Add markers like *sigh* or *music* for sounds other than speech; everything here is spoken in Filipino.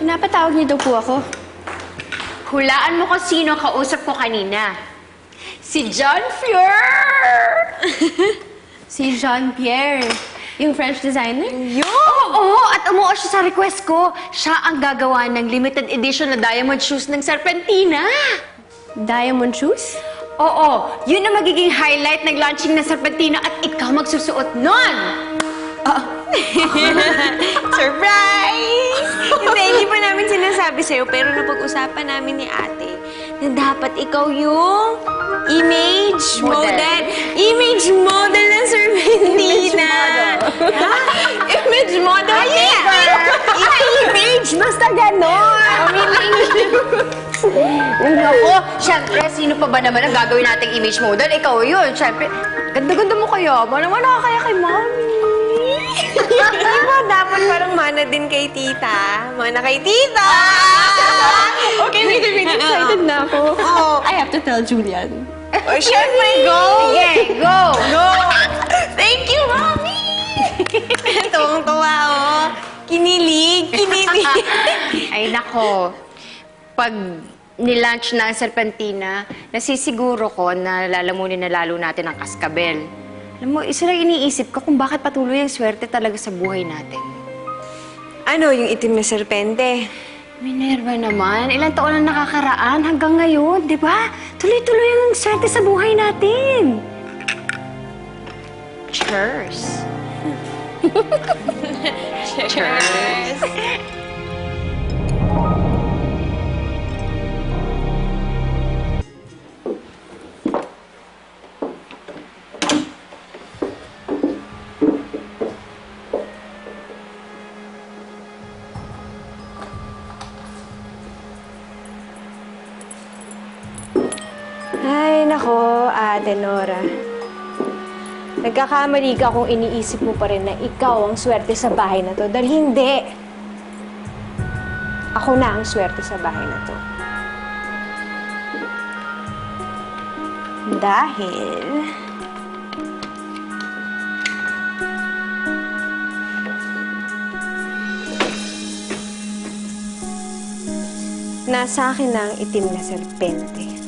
Pinapatawag niyo daw po ako. Hulaan mo kung sino ang kausap ko kanina. Si John Fleur! *laughs* Si Jean-Pierre, yung French designer. Oo, oo, at umuo siya sa request ko. Siya ang gagawa ng limited edition na diamond shoes ng Serpentina. Diamond shoes? Oo, yun ang magiging highlight ng launching ng Serpentina at ikaw magsusuot nun! *laughs* Surprise! hindi, hindi pa namin sinasabi sa'yo, pero napag-usapan namin ni ate na dapat ikaw yung image Model. model. Image model ng Sir Bentina. Ha? image model? image! Basta ganon! Ako, syempre, sino pa ba naman ang gagawin nating image model? Ikaw yun, syempre. Ganda-ganda mo kayo. Mo naman nakakaya kay mommy. Parang mana din kay tita. Mana kay tita! *laughs* Okay, wait a minute. *laughs* Excited na ako. Oo. I have to tell Julian. Oh, syempre, go! Sige, go! Go! Thank you, Mommy! *laughs* Tuwang-tuwa, oh. Kinilig, kinilig. Ay, nako. Pag nilaunch na ang Serpentina, nasisiguro ko na lalamunin na lalo natin ang kaskabel. Alam mo, isa lang iniisip ko kung bakit patuloy ang swerte talaga sa buhay natin. Ano yung itim na serpente? Minerva naman, ilang taon na nakakaraan hanggang ngayon, di ba? Tuloy-tuloy ang swerte sa buhay natin. Cheers. Cheers! *laughs* Ay, nako, Ate Nora. Nagkakamali ka kung iniisip mo pa rin na ikaw ang swerte sa bahay na to. Dahil hindi. Ako na ang swerte sa bahay na to. Dahil... Nasa akin na ang itim na serpente.